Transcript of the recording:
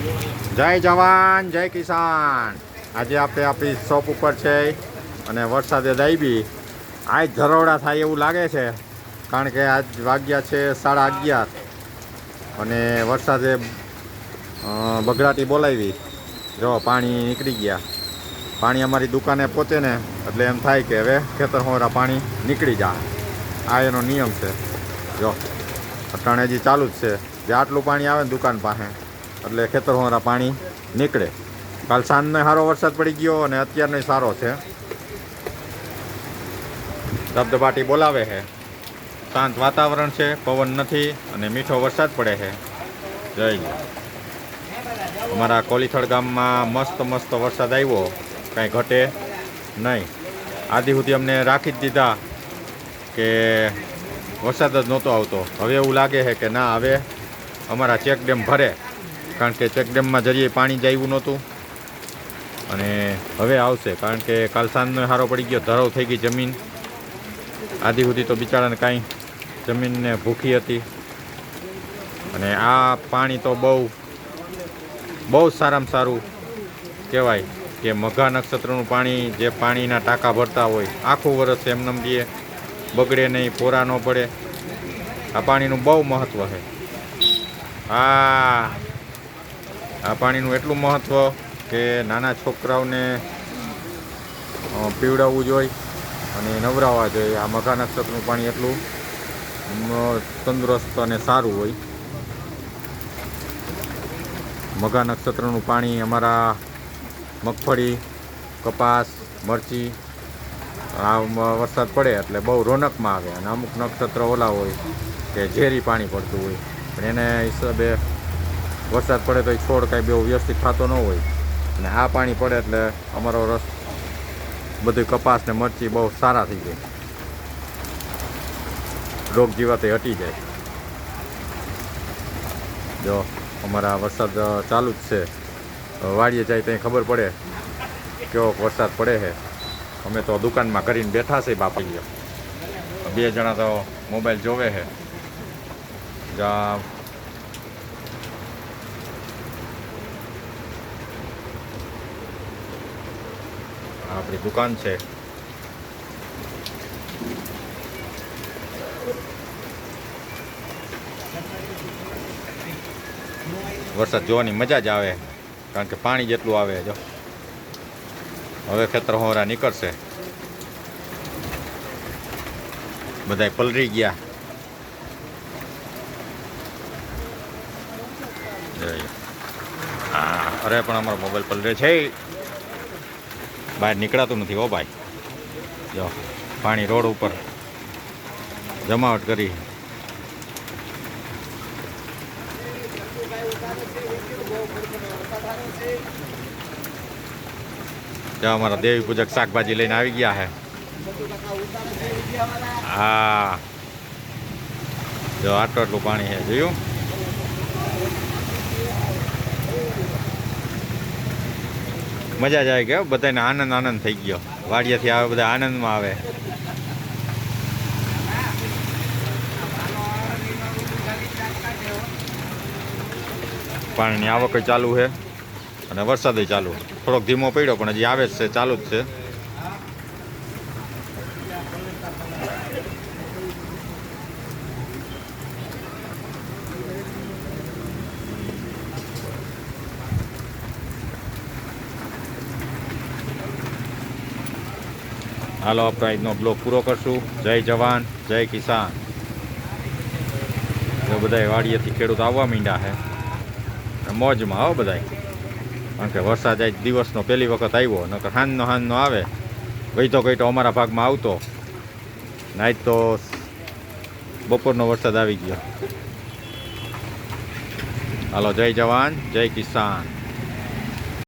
જય જવાન, જય કિસાન. આજે આપણે આપણી શોપ ઉપર છે અને વરસાદે દાઈબી આજ ધરોડા થાય એવું લાગે છે, કારણ કે આજ વાગ્યા છે સાડા અગિયાર. અને વરસાદે બગડાટી બોલાવી. જો, પાણી નીકળી ગયા. પાણી અમારી દુકાને પહોંચે ને, એટલે એમ થાય કે હવે ખેતર હોરા પાણી નીકળી જાય આ એનો નિયમ છે. જો, અટાણે હજી ચાલુ જ છે. જે આટલું પાણી આવે ને દુકાન પાસે એટલે ખેતર હોરા પાણી નીકળે. કાલ સાંજનો સારો વરસાદ પડી ગયો અને અત્યારનો સારો છે. ધબધબાટી બોલાવે છે. શાંત વાતાવરણ છે, પવન નથી અને મીઠો વરસાદ પડે છે. જય. અમારા કોલીથળ ગામમાં મસ્ત મસ્ત વરસાદ આવ્યો. કાંઈ ઘટે નહીં. આદિ સુધી અમને રાખી જ દીધા કે વરસાદ જ નહોતો આવતો. હવે એવું લાગે છે કે ના હવે અમારા ચેક ડેમ ભરે. કારણ કે ચેકડેમમાં જરીએ પાણી જાયું નહોતું. અને હવે આવશે, કારણ કે કાલ સાંજનો સારો પડી ગયો, ધરાવ થઈ ગઈ જમીન. આદિ સુધી તો બિચારાને કાંઈ જમીનને ભૂખી હતી. અને આ પાણી તો બહુ બહુ સારામાં સારું કહેવાય કે મઘા નક્ષત્રનું પાણી જે પાણીના ટાંકા ભરતા હોય, આખું વરસ એમનેમ દે, બગડે નહીં, પોરા ન પડે. આ પાણીનું બહુ મહત્ત્વ છે. આ આ પાણીનું એટલું મહત્ત્વ કે નાના છોકરાઓને પીવડાવવું જોઈએ અને નવરાવવા જોઈએ. આ મઘા નક્ષત્રનું પાણી એટલું તંદુરસ્ત અને સારું હોય. મઘા નક્ષત્રનું પાણી અમારા મગફળી, કપાસ, મરચી, આ વરસાદ પડે એટલે બહુ રોનકમાં આવે અને અમુક નક્ષત્ર ઓલા હોય કે ઝેરી પાણી પડતું હોય. પણ એને હિસાબે વરસાદ પડે તો એ છોડ કાંઈ બહુ વ્યવસ્થિત થતો ન હોય. અને આ પાણી પડે એટલે અમારો રસ બધું કપાસ ને મરચી બહુ સારા થઈ જાય. રોગ જીવાતે હટી જાય. જો, અમારા વરસાદ ચાલુ જ છે. વાડીએ જાય ત્યાં ખબર પડે કેવો વરસાદ પડે છે. અમે તો દુકાનમાં કરીને બેઠા છે બાપડીએ બે જણા તો મોબાઈલ જોવે છે. આપણી દુકાન છે. વરસાદ જોવાની મજા જ આવે, કારણ કે પાણી જેટલું આવે, જો. હવે ખેતર હોરા નીકળશે. બધાય પલરી ગયા. અરે પણ અમારો મોબાઈલ પલરે છે. બહાર નીકળાતું નથી હો ભાઈ. જો, પાણી રોડ ઉપર જમાવટ કરી. ત્યાં અમારા દેવી પૂજક શાકભાજી લઈને આવી ગયા છે હા. જો, આટલું આટલું પાણી છે જોયું? મજા જ આવી ગયો બધાને આનંદ આનંદ થઈ ગયો. વાડિયાથી આવે, બધા આનંદમાં આવે. પાણીની આવક ચાલુ છે અને વરસાદ ચાલુ. થોડોક ધીમો પડ્યો, પણ હજી આવે જ છે, ચાલુ જ છે. હાલો આપણે આજનો બ્લોગ પૂરો કરશું. જય જવાન, જય કિસાન. તો બધા વાડીએથી ખેડૂત આવવા માંડ્યા છે મોજમાં આવો બધાય. કારણ કે વરસાદ આજ દિવસનો પહેલી વખત આવ્યો, નકર હાનનો હાનનો આવે. ગઈતો કહીતો અમારા ભાગમાં આવતો. નાઈ તો બપોરનો વરસાદ આવી ગયો. હાલો, જય જવાન, જય કિસાન.